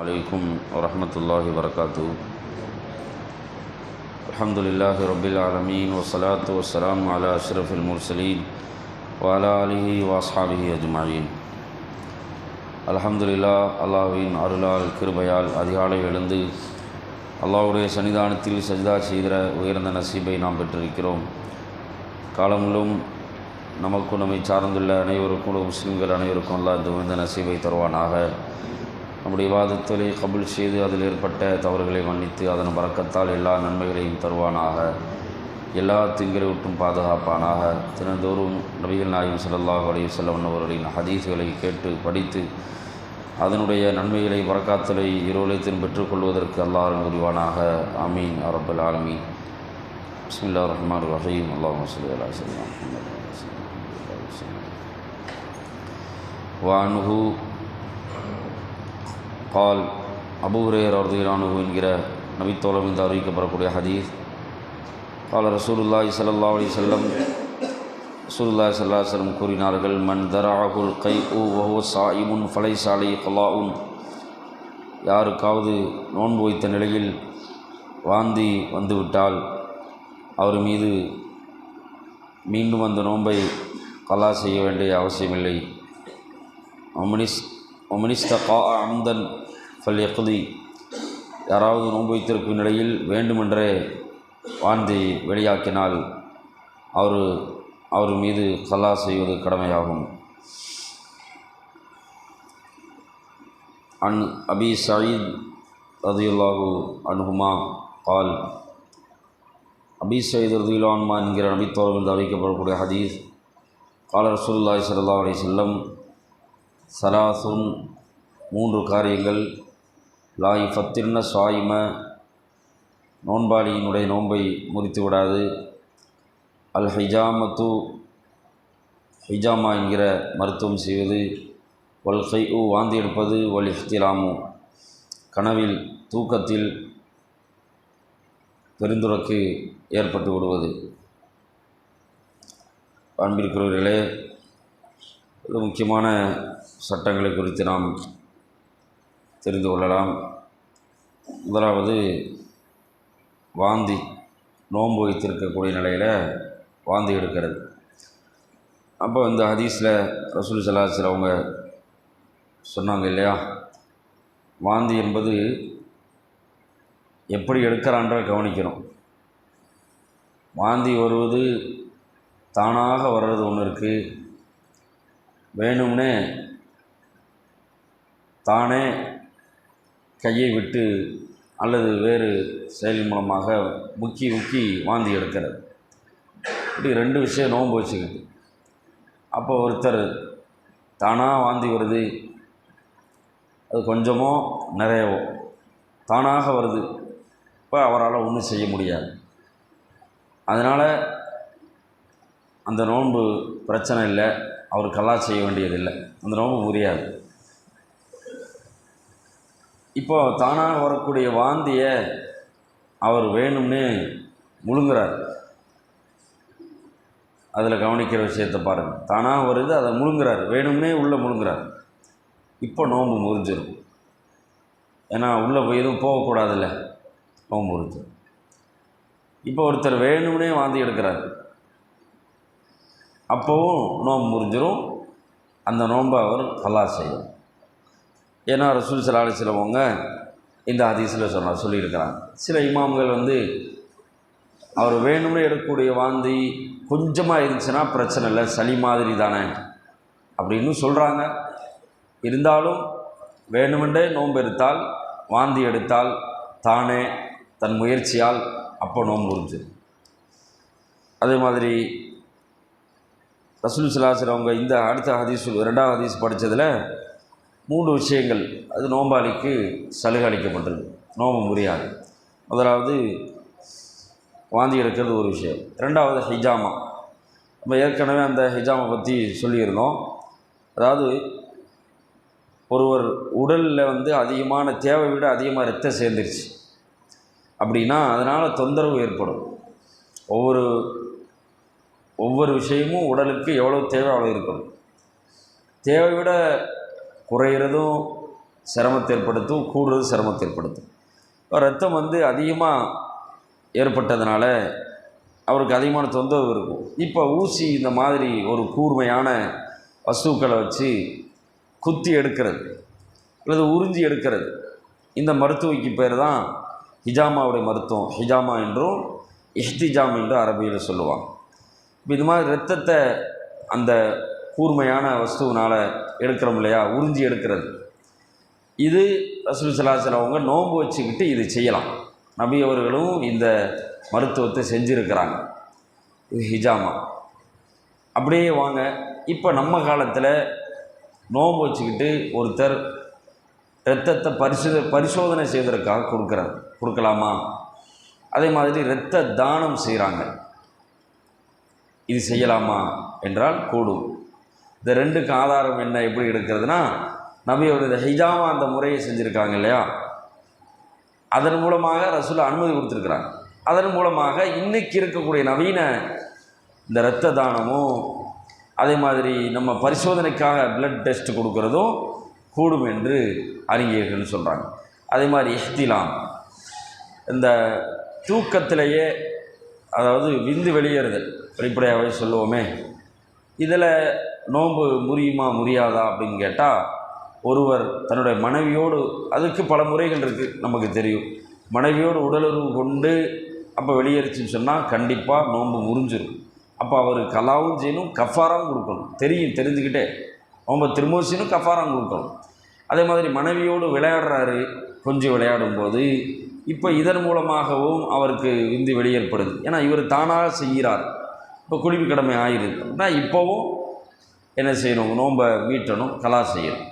عليكم ورحمة الله وبركاته الحمد لله رب العالمين والصلاة والسلام على أشرف المرسلين وعلى آله وأصحابه أجمعين அல்ஹம்துலில்லா அல்லாஹ்வின் அருளால் கிருபையால் அதிகாலை எழுந்து அல்லாஹ்வுடைய சன்னிதானத்தில் சஜிதா செய்கிற உயர்ந்த நசீபை நாம் பெற்றிருக்கிறோம் காலங்களும் நமக்கும் நம்மை சார்ந்துள்ள அனைவருக்கும் முஸ்லிம்கள் அனைவருக்கும் அல்லாஹ் இந்த உயர்ந்த நசீபை தருவானாக நம்முடைய வாதத்திலே கபுல் செய்து அதில் ஏற்பட்ட தவறுகளை மன்னித்து அதன் பறக்கத்தால் எல்லா நன்மைகளையும் தருவானாக. எல்லா திங்களை விட்டும் பாதுகாப்பானாக. தினந்தோறும் நபிகள் நாயும் ஸல்லல்லாஹு அலைஹி வஸல்லம் அவர்களின் ஹதீஸ்களை கேட்டு படித்து அதனுடைய நன்மைகளை வரக்காத்தலை இருவலயத்தின் பெற்றுக்கொள்வதற்கு அல்லாஹ் புரிவானாக அமீன் அரபுல் ஆலமீன். பிஸ்மில்லா ரஹ்மான் ரஹீம். அல்லாஹ் சொல்லி அலா சல்லாம் வானுஹு கால் அபுரேர் அர்துலானு என்கிற நபித்தோலம் என்று அறிவிக்கப்படக்கூடிய ஹதீஸ் கால ரசூலுல்லாஹி சல்லா அலி செல்லம் ரசூலுல்லாஹி சல்லா செல்லம் கூறினார்கள் மன் தராகுல் கை உ வஹுவ சாயிமுன் ஃபலை சாலை கலாவுன் யாருக்காவது நோன்பு வைத்த நிலையில் வாந்தி வந்துவிட்டால் அவர் மீது மீண்டும் அந்த நோன்பை கலா செய்ய வேண்டிய அவசியமில்லை. ஒமனிஸ் ஒமனிஸ்தகா அம்தன் ஃபல் எக்குதி யாராவது நோன்பு வைத்திருக்கும் நிலையில் வேண்டுமென்றே வாந்தி வெளியாக்கினால் அவர் அவர் மீது கலா செய்வது கடமையாகும். அன் அபி சயீத் ரதியுல்லாஹு அன்ஹுமா கால் அபி சயீத் ரதியுல்லான்மா என்கிற நபித்தோரம் என்று அறிவிக்கப்படக்கூடிய ஹதீஸ். கால ரசூல்லாய் சல்லா அலி செல்லம் சலாசுன் மூன்று காரியங்கள். லாய் ஃபத்திர்ன சாயிம நோன்பாளியினுடைய நோன்பை முறித்து விடாது அல் ஹிஜாமத்து ஹிஜாமா என்கிற மருத்துவம் செய்வது. ஒல் ஹை உ வாந்தி எடுப்பது. ஒல் இஃப்திலாமு கனவில் தூக்கத்தில் பெருந்துறக்கு ஏற்பட்டு விடுவது. அன்பிற்குரியர்களே முக்கியமான சட்டங்களை குறித்து நாம் தெரிந்து கொள்ளலாம். முதலாவது வாந்தி நோன்பு வைத்திருக்கக்கூடிய நிலையில் வாந்தி எடுக்கிறது. அப்போ இந்த ஹதீஸில் ரசூல் சலாசில் அவங்க சொன்னாங்க இல்லையா? வாந்தி என்பது எப்படி எடுக்கிறான்ற கவனிக்கணும். வாந்தி வருவது தானாக வர்றது ஒன்று இருக்குது வேணும்னே தானே கையை விட்டு அல்லது வேறு செயல் மூலமாக முக்கி முக்கி வாந்தி எடுக்கிறது. இப்படி ரெண்டு விஷயம் நோன்பு வச்சுக்கிட்டு. அப்போ ஒருத்தர் தானாக வாந்தி வருது. அது கொஞ்சமோ நிறையவோ தானாக வருது. இப்போ அவரால் ஒன்றும் செய்ய முடியாது. அதனால் அந்த நோன்பு பிரச்சனை இல்லை. அவர் கல்லா செய்ய வேண்டியதில்லை. அந்த நோம்பு முடியாது இப்போ தானாக வரக்கூடிய வாந்தியை அவர் வேணும்னு முழுங்குறார். அதில் கவனிக்கிற விஷயத்தை பாருங்கள் தானாக வருது அதை முழுங்குறார். வேணும்னே உள்ளே முழுங்குறார். இப்போ நோம்பு முறிஞ்சிடும் ஏன்னா உள்ளே போய் எதுவும் போகக்கூடாதுல்ல. நோம்பு முறிஞ்சிடும் இப்போ ஒருத்தர் வேணும்னே வாந்தி எடுக்கிறார். அப்போவும் நோன்பு முறிஞ்சிடும் அந்த நோன்பை அவர் நல்லா செய்யும். ஏன்னா ரசூல் சலாலி சிலவங்க இந்த ஹதீஸில் சொன்னார் சொல்லியிருக்கிறாங்க. சில இமாம்கள் வந்து அவர் வேணும்னு எடுக்கக்கூடிய வாந்தி கொஞ்சமாக இருந்துச்சுன்னா பிரச்சனை இல்லை சளி மாதிரி தானே அப்படின்னு சொல்கிறாங்க இருந்தாலும் வேணுமென்றே நோன்பு எடுத்தால் வாந்தி எடுத்தால் தானே தன் முயற்சியால் அப்போ நோன்பு உறிஞ்சு அதே மாதிரி ரசூல் சலாசர் அவங்க இந்த அடுத்த ஹதீஸ் ரெண்டாவது ஹதீஸ் படித்ததில் மூன்று விஷயங்கள். அது நோம்பாளிக்கு சலுகை அளிக்கப்பட்டது நோம்பு முறியாது. முதலாவது வாந்தி எடுக்கிறது ஒரு விஷயம். ரெண்டாவது ஹிஜாமா. நம்ம ஏற்கனவே அந்த ஹிஜாமா பற்றி சொல்லியிருந்தோம். அதாவது ஒருவர் உடலில் வந்து அதிகமான தேவை விட அதிகமாக ரத்தம் சேர்ந்துருச்சு. அப்படின்னா அதனால் தொந்தரவு ஏற்படும். ஒவ்வொரு ஒவ்வொரு விஷயமும் உடலுக்கு எவ்வளோ தேவை அவ்வளோ இருக்கணும். தேவை விட குறையிறதும் சிரமத்தை ஏற்படுத்தும் கூடுறது சிரமத்தை ஏற்படுத்தும். ரத்தம் வந்து அதிகமாக ஏற்பட்டதுனால அவருக்கு அதிகமான தொந்தரவு இருக்கும். இப்போ ஊசி இந்த மாதிரி ஒரு கூர்மையான வஸ்துக்களை வச்சு குத்தி எடுக்கிறது அல்லது உறிஞ்சி எடுக்கிறது இந்த மருத்துவக்கு பேர் தான் ஹிஜாமாவுடைய மருத்துவம். ஹிஜாமா என்றும் இஹ்திஜாம் என்றும் அரபியில் சொல்லுவாங்க. இது மாதிரி ரத்தத்தை அந்த கூர்மையான வஸ்துவினால் எடுக்கிறோம் இல்லையா? உறிஞ்சி எடுக்கிறது. இது ரசூல் சலாசல் அவங்க நோன்பு வச்சுக்கிட்டு இது செய்யலாம். நபி அவர்களும் இந்த மருத்துவத்தை செஞ்சுருக்கிறாங்க. இது ஹிஜாமா. அப்படியே வாங்க. இப்போ நம்ம காலத்தில் நோன்பு வச்சுக்கிட்டு ஒருத்தர் இரத்தத்தை பரிசு பரிசோதனை செய்வதற்காக கொடுக்குறார். கொடுக்கலாமா? அதே மாதிரி இரத்த தானம் செய்கிறாங்க இது செய்யலாமா என்றால் கூடும். இந்த ரெண்டுக்கு ஆதாரம் என்ன எப்படி எடுக்கிறதுனா நபியோட ஹிஜாமா அந்த முறையை செஞ்சுருக்காங்க இல்லையா? அதன் மூலமாக ரசூல் அனுமதி கொடுத்துருக்குறாங்க அதன் மூலமாக இன்னைக்கு இருக்கக்கூடிய நவீன இந்த இரத்த தானமும் அதே மாதிரி நம்ம பரிசோதனைக்காக பிளட் டெஸ்ட் கொடுக்கறதும் கூடும் என்று அறிஞர்கள் சொல்கிறாங்க அதே மாதிரி இஹ்திலாம். இந்த தூக்கத்திலேயே அதாவது விந்து வெளியேறுதல். வெளிப்படையாகவே சொல்லுவோமே. இதில் நோன்பு முறியுமா முறியாதா அப்படின்னு கேட்டால் ஒருவர் தன்னுடைய மனைவியோடு அதுக்கு பல முறைகள் இருக்குது நமக்கு தெரியும். மனைவியோடு உடலுறவு கொண்டு அப்போ வெளியேறிச்சுன்னு சொன்னால் கண்டிப்பாக நோன்பு முறிஞ்சிடும் அப்போ அவர் கலாவும் செய்யணும் கஃபாராவும் கொடுக்கணும். தெரியும் தெரிஞ்சுக்கிட்டே. நோன்பை திரும்பவும் செய்யணும் கஃபாராவும் கொடுக்கணும். அதே மாதிரி மனைவியோடு விளையாடுறாரு கொஞ்சம் விளையாடும்போது இப்போ இதன் மூலமாகவும் அவருக்கு விந்து வெளியேற்படுது. ஏன்னா இவர் தானாக செய்கிறார். இப்போ குடிப்பு கடமை ஆயிடுது அப்படின்னா இப்போவும் என்ன செய்யணும்? நோன்பை மீட்டணும் கலா செய்யணும்.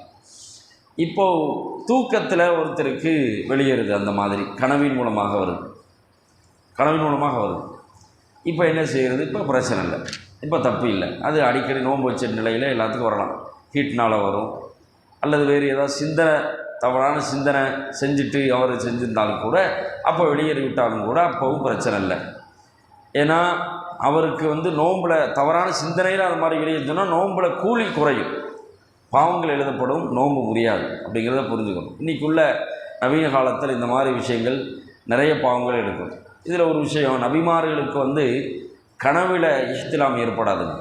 இப்போது தூக்கத்தில் ஒருத்தருக்கு வெளியேறுது அந்த மாதிரி. கனவின் மூலமாக வருது. கனவின் மூலமாக வருது. இப்போ என்ன செய்கிறது இப்போ பிரச்சனை இல்லை. இப்போ தப்பு இல்லை. அது அடிக்கடி நோன்பு வச்ச நிலையில் எல்லாத்துக்கும் வரலாம். ஹீட்னால் வரும். அல்லது வேறு ஏதாவது சிந்தனை தவறான சிந்தனை செஞ்சுட்டு அவர் செஞ்சிருந்தாலும் கூட அப்போ வெளியேறி விட்டாலும் கூட அப்போவும் பிரச்சனை இல்லை. ஏன்னா அவருக்கு வந்து நோம்பில் தவறான சிந்தனையில் அது மாதிரி வெளியேறினா நோம்பில் கூலி குறையும். பாவங்கள் எழுதப்படும் நோன்பு முடியாது அப்படிங்கிறத புரிஞ்சுக்கணும். இன்றைக்குள்ள நவீன காலத்தில் இந்த மாதிரி விஷயங்கள் நிறைய பாவங்கள் எடுக்கும் இதில் ஒரு விஷயம் நபிமார்களுக்கு வந்து கனவில் இஹ்திலாம் ஏற்படாதுங்க.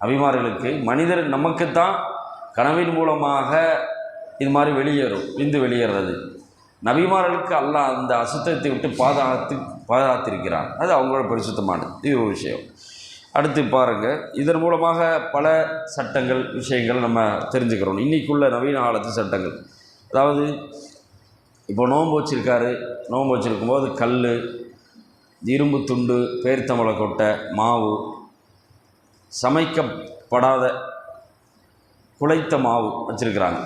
நபிமார்களுக்கு மனிதர் நமக்குத்தான் கனவின் மூலமாக இது மாதிரி வெளியேறும் விந்து வெளியேறது. நபிமார்களுக்கு அல்லாஹ் அந்த அசுத்தத்தை விட்டு பாதுகாத்து பாதுகாத்திருக்கிறான் அது அவங்களோட பரிசுத்தமானது. இது ஒரு விஷயம். அடுத்து பாருங்கள் இதன் மூலமாக பல சட்டங்கள் விஷயங்கள் நம்ம தெரிஞ்சுக்கிறோம். இன்றைக்குள்ள நவீன காலத்து சட்டங்கள். அதாவது இப்போ நோன்பு வச்சுருக்காரு. நோன்பு வச்சுருக்கும்போது கல் இரும்பு துண்டு பேர்த்தமலை கொட்டை மாவு சமைக்கப்படாத குழைத்த மாவு வச்சுருக்கிறாங்க.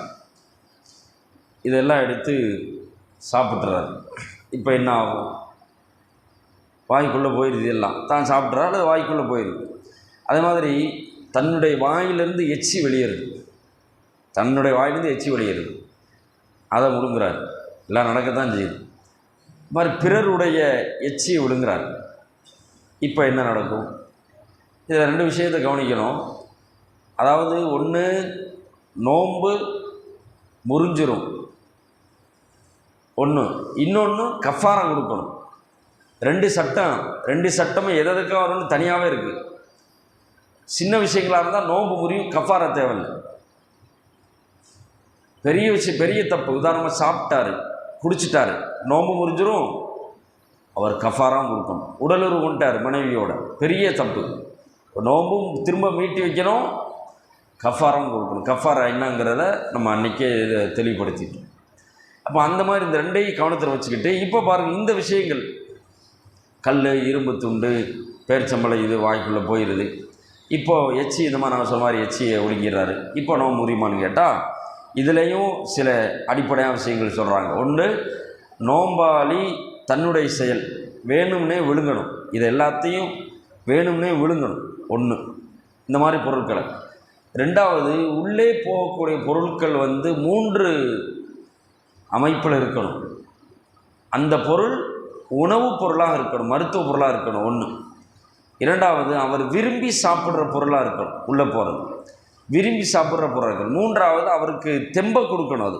இதெல்லாம் எடுத்து சாப்பிட்றாரு இப்போ என்ன ஆகும்? வாய்க்குள்ளே போயிடுது எல்லாம் தான் சாப்பிட்றா அது வாய்க்குள்ளே போயிடுது அதே மாதிரி தன்னுடைய வாயிலிருந்து எச்சி வெளியேறுது. தன்னுடைய வாயிலிருந்து எச்சி வெளியேறுது. அதை விழுங்குறாரு எல்லாம் நடக்கத்தான் செய்யுது. இது மாதிரி பிறருடைய எச்சியை விழுங்குறார் இப்போ என்ன நடக்கும்? இதில் ரெண்டு விஷயத்தை கவனிக்கணும். அதாவது ஒன்று நோன்பு முறிஞ்சிரும். ஒன்று இன்னொன்று கஃபாரம் கொடுக்கணும். ரெண்டு சட்டம் ரெண்டு சட்டமும் எது எதுக்காக வரும்னு தனியாகவே இருக்குது சின்ன விஷயங்களாக இருந்தால் நோன்பு முறியும் கஃபாரா தேவையில்லை. பெரிய விஷயம் பெரிய தப்பு. உதாரணமாக சாப்பிட்டாரு குடிச்சிட்டாரு நோன்பு முறிஞ்சிரும் அவர் கஃபாராக கொடுக்கணும் உடலுறவு கொண்டார் மனைவியோட. பெரிய தப்பு. நோம்பும் திரும்ப மீட்டி வைக்கணும் கஃபாரம் கொடுக்கணும் கஃபாரா என்னங்கிறத நம்ம அன்றைக்கே இதை தெளிவுபடுத்திட்டோம். அப்போ அந்த மாதிரி இந்த ரெண்டையும் கவனத்தில் வச்சுக்கிட்டு இப்போ பாருங்கள் இந்த விஷயங்கள் கல் இரும்பு துண்டு பேரிச்சம்பளை இது வாய்க்குள்ளே போயிடுது. இப்போது எச்சி இந்த மாதிரி நான் சொன்ன மாதிரி எச்சியை ஒழுங்கிடுறாரு. இப்போ நம்ம முடியுமான்னு கேட்டால் இதுலேயும் சில அடிப்படையான விஷயங்கள் சொல்கிறாங்க ஒன்று நோம்பாளி தன்னுடைய செயல் வேணும்னே விழுங்கணும். இது எல்லாத்தையும் வேணும்னே விழுங்கணும். ஒன்று இந்த மாதிரி பொருட்களை. ரெண்டாவது உள்ளே போகக்கூடிய பொருட்கள் வந்து மூன்று அமைப்பில் இருக்கணும். அந்த பொருள் உணவுப் பொருளாக இருக்கணும் மருத்துவ பொருளாக இருக்கணும் ஒன்று இரண்டாவது அவர் விரும்பி சாப்பிட்ற பொருளாக இருக்கணும் உள்ளே போகிறது விரும்பி சாப்பிட்ற பொருளாக இருக்கணும். மூன்றாவது அவருக்கு தெம்பை கொடுக்கணும் அது.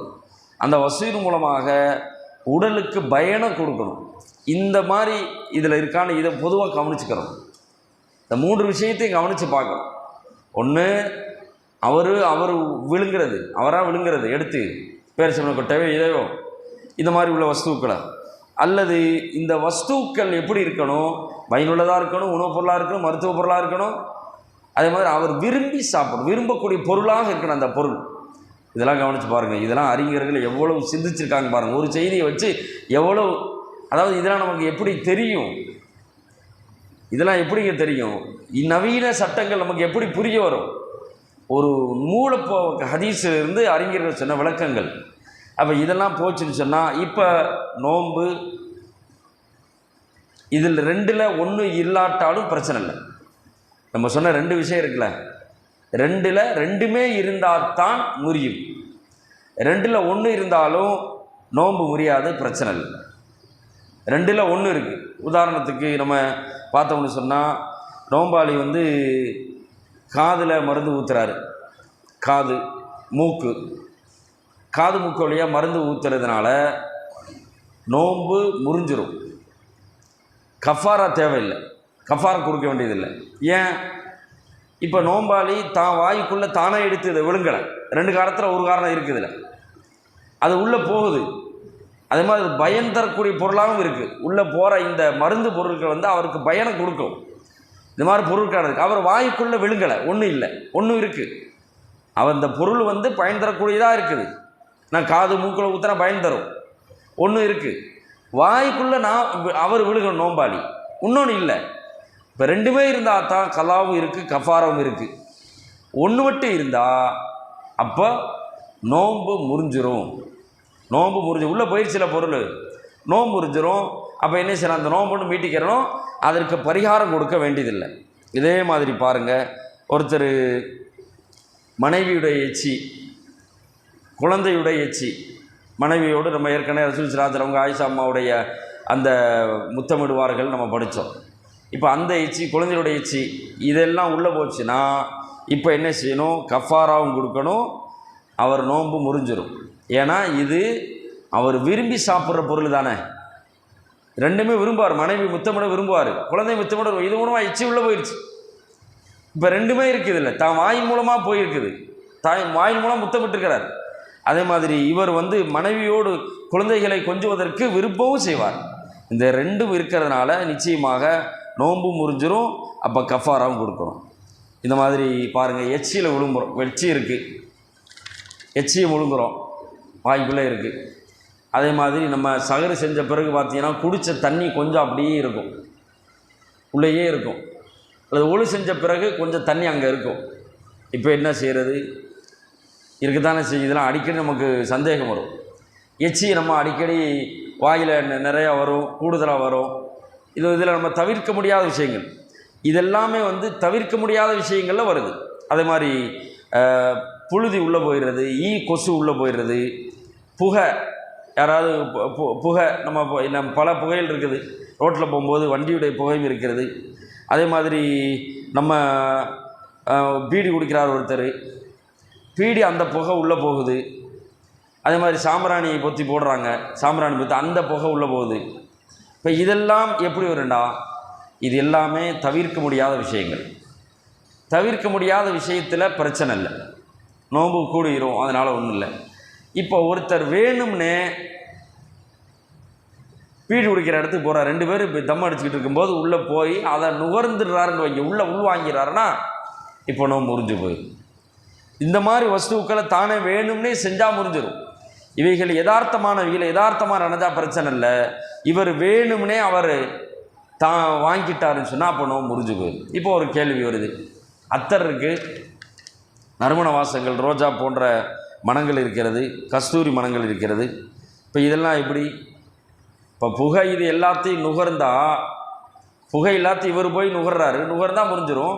அந்த வசூல் மூலமாக உடலுக்கு பயனை கொடுக்கணும். இந்த மாதிரி இதில் இருக்கான்னு இதை பொதுவாக கவனிச்சுக்கிறோம் இந்த மூன்று விஷயத்தையும் கவனித்து பார்க்கணும். ஒன்று அவர் அவர் விழுங்கிறது அவராக விழுங்கிறது எடுத்து பேரிச்சம்பள கொட்டவே இதையோ இந்த மாதிரி உள்ள வஸ்துக்களை. அல்லது இந்த வஸ்துக்கள் எப்படி இருக்கணும்? பயனுள்ளதாக இருக்கணும் உணவுப் பொருளாக இருக்கணும் மருத்துவ பொருளாக இருக்கணும்? அதே மாதிரி அவர் விரும்பி சாப்பிடும் விரும்பக்கூடிய பொருளாக இருக்கணும் அந்த பொருள். இதெல்லாம் கவனித்து பாருங்கள் இதெல்லாம் அறிஞர்கள் எவ்வளவு சிந்திச்சிருக்காங்க பாருங்கள் ஒரு செய்தியை வச்சு எவ்வளோ அதாவது இதெல்லாம் நமக்கு எப்படி தெரியும்? இதெல்லாம் எப்படிங்க தெரியும்? நவீன சட்டங்கள் நமக்கு எப்படி புரிய வரும்? ஒரு மூலப்போ ஹதீஸிலிருந்து அறிஞர்கள் சொன்ன விளக்கங்கள். அப்போ இதெல்லாம் போச்சுன்னு சொன்னால் இப்போ நோன்பு இதில் ரெண்டில் ஒன்று இல்லாட்டாலும் பிரச்சனை இல்லை. நம்ம சொன்ன ரெண்டு விஷயம் இருக்குல்ல. ரெண்டில் ரெண்டுமே இருந்தால் தான் முறியும். ரெண்டில் ஒன்று இருந்தாலும் நோன்பு முறியாது பிரச்சனை இல்லை. ரெண்டில் ஒன்று இருக்குது உதாரணத்துக்கு நம்ம பார்த்தோம்னு சொன்னால் நோம்பாளி வந்து காதில் மருந்து ஊற்றுறாரு காது மூக்கு. காது மூக்கு வழியாக மருந்து ஊற்றுறதுனால நோன்பு முறிஞ்சிரும். கஃபாரா தேவையில்லை. கஃபாரா கொடுக்க வேண்டியதில்லை. ஏன்? இப்போ நோம்பாளி தான் வாய்க்குள்ளே தானே எடுத்து இதை விழுங்கலை. ரெண்டு காலத்தில் ஒரு காரணம் இருக்குதுல்ல அது உள்ளே போகுது. அதே மாதிரி அது பயன் தரக்கூடிய பொருளாகவும் இருக்குது உள்ளே போகிற இந்த மருந்து பொருட்கள் வந்து அவருக்கு பயனை கொடுக்கும். இந்த மாதிரி பொருட்கள் இருக்குது அவர் வாய்க்குள்ளே விழுங்கலை. ஒன்றும் இல்லை. ஒன்றும் இருக்குது அவர் இந்த பொருள் வந்து பயன் தரக்கூடியதாக இருக்குது. நான் காது மூக்கில் ஊற்றினா பயன் தரும். ஒன்று இருக்குது வாய்க்குள்ளே நான் வி- அவர் விழுகிற நோம்பாளி. இன்னொன்று இல்லை. இப்போ ரெண்டுமே இருந்தால் தான் கலாவும் இருக்குது கஃபாராவும் இருக்குது ஒன்று மட்டும் இருந்தால் அப்போ நோன்பு முறிஞ்சிரும். நோன்பு முறிஞ்சு உள்ளே பயிற்சியில் பொருள். நோன்பு முறிஞ்சிரும். அப்போ என்ன செய்யணும்? அந்த நோன்புன்னு மீட்டிக்கிறணும். அதற்கு பரிகாரம் கொடுக்க வேண்டியதில்லை. இதே மாதிரி பாருங்கள் ஒருத்தர் மனைவியுடைய எச்சி குழந்தையுடைய எச்சி. மனைவியோடு நம்ம ஏற்கனவே ரசூல் சிராஜர் அவங்க ஆயிஷா அம்மாவுடைய அந்த முத்தமிடுவார்கள் நம்ம படித்தோம். இப்போ அந்த எச்சி குழந்தையுடைய எச்சி இதெல்லாம் உள்ளே போச்சுன்னா இப்போ என்ன செய்யணும்? கஃபாராவும் கொடுக்கணும். அவர் நோன்பு முறிஞ்சிடும் ஏன்னா இது அவர் விரும்பி சாப்பிட்ற பொருள் தானே. ரெண்டுமே விரும்புவார். மனைவி முத்தமிட விரும்புவார். குழந்தை முத்தமிட இது மூலமாக எச்சி உள்ளே போயிடுச்சு இப்போ ரெண்டுமே இருக்குது இல்லை. தான் வாயின் மூலமாக போயிருக்குது. தாய் வாயின் மூலம் முத்தமிட்டுருக்கிறார். அதே மாதிரி இவர் வந்து மனைவியோடு குழந்தைகளை கொஞ்சுவதற்கு விருப்பமும் செய்வார். இந்த ரெண்டும் இருக்கிறதுனால நிச்சயமாக நோன்பு முறிஞ்சிரும் அப்போ கஃபாராவும் கொடுக்கணும். இந்த மாதிரி பாருங்கள் எச்சியில் விழுங்குறோம். வெச்சி இருக்குது எச்சியை விழுங்குறோம் வாய்க்குள்ளே இருக்குது அதே மாதிரி நம்ம சகரு செஞ்ச பிறகு பார்த்தீங்கன்னா குடித்த தண்ணி கொஞ்சம் அப்படியே இருக்கும். உள்ளேயே இருக்கும். அல்லது ஒழு செஞ்ச பிறகு கொஞ்சம் தண்ணி அங்கே இருக்கும். இப்போ என்ன செய்கிறது இருக்குதானே செய்யும் இதெல்லாம் அடிக்கடி நமக்கு சந்தேகம் வரும். எச்சி நம்ம அடிக்கடி வாயில் நிறையா வரும் கூடுதலாக வரும். இது இதில் நம்ம தவிர்க்க முடியாத விஷயங்கள். இதெல்லாமே வந்து தவிர்க்க முடியாத விஷயங்களில் வருது. அதே மாதிரி புழுதி உள்ளே போயிடுறது ஈ கொசு உள்ளே போயிடுறது புகை. யாராவது பு- புகை நம்ம நம்ம பல புகைகள் இருக்குது. ரோட்டில் போகும்போது வண்டியுடைய புகையும் இருக்கிறது. அதே மாதிரி நம்ம பீடி குடிக்கிறார் ஒருத்தர். பீடி அந்த புகை உள்ளே போகுது. அதே மாதிரி சாம்பிராணியை பொத்தி போடுறாங்க. சாம்பிராணி பொத்தி அந்த புகை உள்ளே போகுது. இப்போ இதெல்லாம் எப்படி வருண்டா இது எல்லாமே தவிர்க்க முடியாத விஷயங்கள். தவிர்க்க முடியாத விஷயத்தில் பிரச்சனை இல்லை. நோன்பு கூடிரும் அதனால் ஒன்றும் இல்லை. இப்போ ஒருத்தர் வேணும்னே பீடி குடிக்கிற இடத்துக்கு போகிறார் ரெண்டு பேரும் இப்போ தம் அடிச்சுக்கிட்டு இருக்கும்போது உள்ளே போய் அதை நுகர்ந்துடுறாருன்னு வைங்க. உள்ளே உள்வாங்கிறாருன்னா இப்போ நோம்பு முறிஞ்சு போயிடும் இந்த மாதிரி வஸ்துக்களை தானே வேணும்னே செஞ்சால் முறிஞ்சிடும் இவைகள் யதார்த்தமானவைகள் யதார்த்தமாக நடந்தால் பிரச்சனை இல்லை. இவர் வேணும்னே அவர் தான் வாங்கிட்டாருன்னு சொன்னால் அப்போ நோம்பு முறிஞ்சு போயிடும் இப்போ ஒரு கேள்வி வருது. அத்தர் இருக்குது நறுமண வாசங்கள் ரோஜா போன்ற மனங்கள் இருக்கிறது கஸ்தூரி மனங்கள் இருக்கிறது. இப்போ இதெல்லாம் எப்படி? இப்போ புகை இது எல்லாத்தையும் நுகர்ந்தால் புகை எல்லாத்தையும் இவர் போய் நுகர்றாரு நுகர்ந்தால் முறிஞ்சிரும்.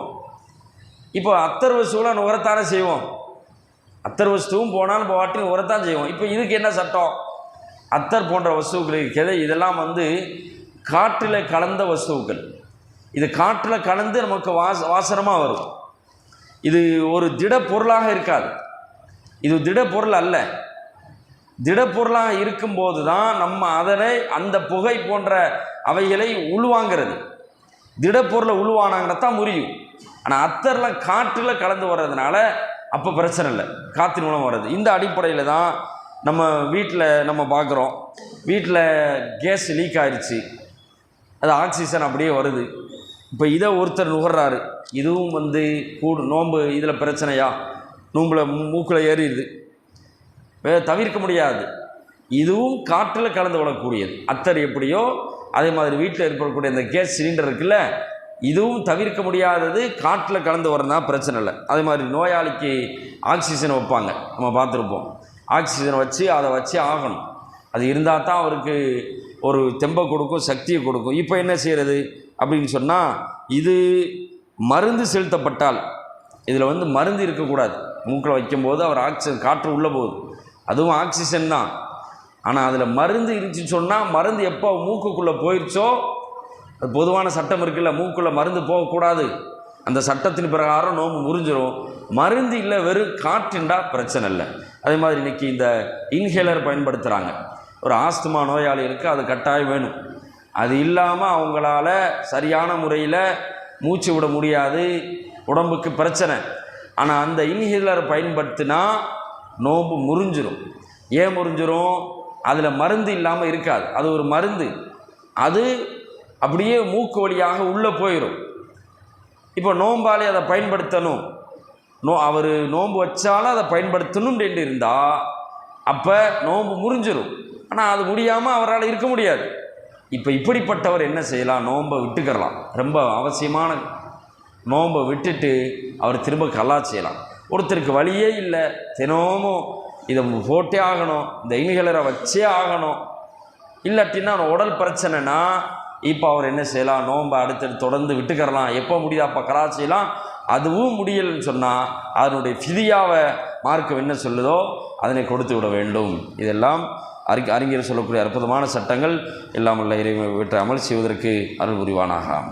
இப்போ அத்தர் வஸ்துவெலாம் நுகரத்தானே செய்வோம். அத்தர் வஸ்துவும் போனாலும் இப்போ வாட்டில் உரத்தான் செய்வோம். இப்போ இதுக்கு என்ன சட்டம்? அத்தர் போன்ற வஸ்துக்கள் இருக்கிறது. இதெல்லாம் வந்து காற்றில் கலந்த வஸ்துக்கள். இது காற்றில் கலந்து நமக்கு வாச வாசனமாக வரும். இது ஒரு திட பொருளாக இருக்காது. இது திட பொருள் அல்ல. திடப்பொருளாக இருக்கும்போது தான் நம்ம அதனை அந்த புகை போன்ற அவைகளை உள்வாங்கிறது. திடப்பொருளை உள்வானாங்கன்னா தான் முறியும். ஆனால் அத்தர்லாம் காற்றில் கலந்து வர்றதுனால அப்போ பிரச்சனை இல்லை. காற்றின் மூலம் வர்றது. இந்த அடிப்படையில் தான் நம்ம வீட்டில் நம்ம பார்க்குறோம் வீட்டில் கேஸ் லீக் ஆயிடுச்சு அது ஆக்சிஜன் அப்படியே வருது. இப்போ இதை ஒருத்தர் நுகர்றாரு. இதுவும் வந்து கூடு நோன்பு இதில் பிரச்சனையா? நோம்பில் மூக்கில் ஏறிடுது. வே- தவிர்க்க முடியாது. இதுவும் காற்றில் கலந்து விடக்கூடியது அத்தர் எப்படியோ அதே மாதிரி வீட்டில் ஏற்படக்கூடிய இந்த கேஸ் சிலிண்டர் இருக்குல்ல இதுவும் தவிர்க்க முடியாதது காற்றில் கலந்து வரதுனா பிரச்சனை இல்லை. அதே மாதிரி நோயாளிக்கு ஆக்சிஜன் வைப்பாங்க. நம்ம பார்த்துருப்போம். ஆக்சிஜன் வச்சு அதை வச்சு ஆகணும். அது இருந்தால் தான் அவருக்கு ஒரு தெம்பை கொடுக்கும் சக்தியை கொடுக்கும். இப்போ என்ன செய்கிறது அப்படின்னு சொன்னால் இது மருந்து செலுத்தப்பட்டால் இதில் வந்து மருந்து இருக்கக்கூடாது. மூக்கில் வைக்கும்போது அவர் ஆக்சிஜன் காற்று உள்ளே போகுது. அதுவும் ஆக்சிஜன் தான். ஆனால் அதில் மருந்து இருந்துச்சுன்னு சொன்னால் மருந்து எப்போ மூக்குக்குள்ளே போயிடுச்சோ அது பொதுவான சட்டம் இருக்குல்ல மூக்குள்ளே மருந்து போகக்கூடாது. அந்த சட்டத்தின் பிரகாரம் நோம்பு முறிஞ்சிரும். மருந்து இல்லை வெறும் காற்றுண்டா பிரச்சனை இல்லை. அதே மாதிரி இன்றைக்கி இந்த இன்ஹேலர் பயன்படுத்துகிறாங்க ஒரு ஆஸ்துமா நோயாளிகளுக்கு அது கட்டாயம் வேணும். அது இல்லாமல் அவங்களால சரியான முறையில் மூச்சு விட முடியாது. உடம்புக்கு பிரச்சனை. ஆனால் அந்த இன்ஹேலர் பயன்படுத்தினா நோம்பு முறிஞ்சிரும். ஏன் முறிஞ்சிரும்? அதில் மருந்து இல்லாமல் இருக்காது. அது ஒரு மருந்து. அது அப்படியே மூக்கு வழியாக உள்ளே போயிடும் இப்போ நோம்பாலே அதை பயன்படுத்தணும். நோ அவர் நோன்பு வச்சாலும் அதை பயன்படுத்தணும் இருந்தால் அப்போ நோன்பு முறிஞ்சிடும் ஆனால் அது முடியாமல் அவரால் இருக்க முடியாது. இப்போ இப்படிப்பட்டவர் என்ன செய்யலாம்? நோன்பை விட்டுக்கிறலாம். ரொம்ப அவசியமான நோன்பை விட்டுட்டு அவர் திரும்ப கல்லா செய்யலாம். ஒருத்தருக்கு வழியே இல்லை. தினமும் இதை போட்டே ஆகணும். இந்த இன்ஹேலரை வச்சே ஆகணும். இல்லாட்டின்னா உடல் பிரச்சனைனா இப்போ அவர் என்ன செய்யலாம்? நோன்பை அடுத்தது தொடர்ந்து விட்டுக்கிறலாம். எப்போ முடியுதா? அப்போ கலா அதுவும் முடியலைன்னு சொன்னால் அதனுடைய ஃபிதியாவை மார்க்கம் என்ன சொல்லுதோ அதனை கொடுத்து விட வேண்டும். இதெல்லாம் அறி அறிஞர் சொல்லக்கூடிய அற்புதமான சட்டங்கள். எல்லாம் உள்ள இறைவனை விட்டு அமல் செய்வதற்கு அருள் புரிவானாக.